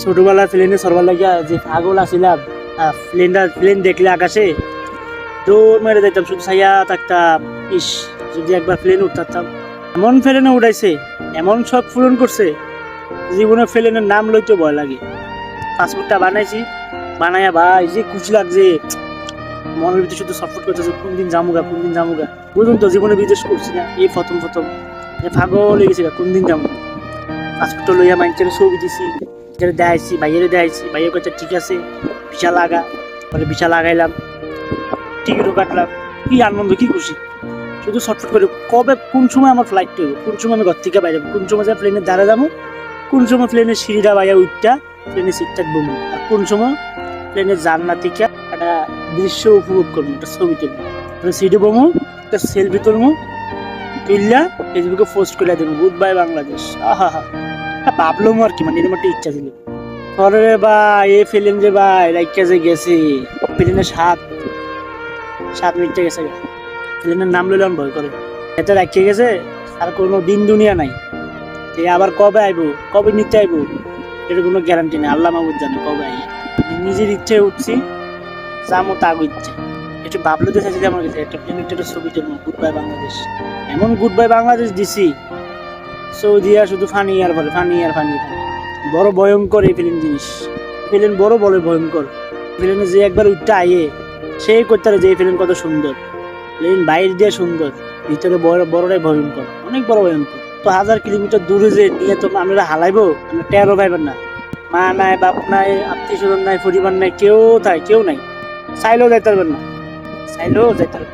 ছোটবেলা প্লেনে সরবার লাগিয়া যে পাগল আছিলাম প্লেনটা প্লেন দেখলে আকাশে দৌড় মেরে যাইতাম, শুধু ছাইয়া থাকতাম। ইস, যদি একবার প্লেন উঠতাম। এমন প্লেনে উঠাইছে এমন সব পূরণ করছে, জীবনে প্লেনের নাম লইতে ভয় লাগে। পাসপোর্টটা বানাইছি, বানাইয়া ভাই, যে খুশি লাগছে। মনের ভিতরে শুধু সফট করতেছে, কোন দিন জামুগা কোন দিন জামুগা বুঝুন তো, জীবনে বিদেশ করছি না, এই প্রথম প্রথম যে পাগল হয়ে গেছে কোন দিন যাব পাসপোর্টটা লইয়া মাইন্ডের ছবি দিছি। যেটা দেখাইছি ভাইয়ের দেখাইছি ভাইয়ের কাছে ঠিক আছে, ভিসা লাগা। পরে ভিসা লাগাইলাম, টিকিটও কাটলাম। কি আনন্দ, কি খুশি। শুধু শর্টফট করে, কবে, কোন সময় আমার ফ্লাইট হইব? কোন সময় আমি ঘর থেকে বাইরে কোন সময় যা প্লেনের দ্বারা যাব? কোন সময় প্লেনের সিঁড়িটা বাইয়া উঠটা? প্লেনের সিটটা বমু আর কোন সময় প্লেনের জানলা থেকে একটা দৃশ্য উপভোগ করব, একটা ছবি তুলবো। সিটে বমু, একটা সেলফি তুলবো তুললা ফেসবুকে পোস্ট করে দেবো। গুড বাই বাংলাদেশ আহা। হা ভাবলাম আর কি মানে এরকম একটা ইচ্ছা ছিল। পরে ভাই এ ফিল্ম যে ভাই রাইকা যে গেছে ফিল্মের সাত সাত মিনিটে গেছে ফিল্মের নাম লইলে ভয় করে। এতে রাখিয়ে গেছে, আর কোনো দিন দুনিয়া নাই। আবার কবে আইবো, কবে নিতে আইবো, এর কোনো গ্যারান্টি নেই। আল্লাহ মাহবুদ জানে কবে আই নিজের ইচ্ছে উঠছি, যামো তাগো ইচ্ছে। একটু ভাবলে তো চাইছি যে আমার কাছে। একটা প্লেন একটা ছবি গুড বাই বাংলাদেশ এমন গুড বাই বাংলাদেশ দিছি সৌদিয়া শুধু ফানি আর বলে, ফানি আর ফানি বড় ভয়ঙ্কর এই ফিল্ম জিনিস। ফিল্ম বড় বড় ভয়ঙ্কর। ফিল্মে যে একবার উঠতে আইয়ে সেই করতে যে ফিল্ম কত সুন্দর। ফিল্ম বাইরে দিয়ে সুন্দর, ভিতরে বড়, বড়টাই ভয়ঙ্কর, অনেক বড় ভয়ঙ্কর। তো হাজার কিলোমিটার দূরে যে নিয়ে তো আমরা হালাইবো, আমরা টেরও পাইবেন না। মা নাই, বাপ নাই, আত্মীয় স্বজন নাই, পরিবার নাই, কেউ তাই কেউ নাই। চাইলেও যাইতে পারবেন না। চাইলেও যাইতে পারবেন।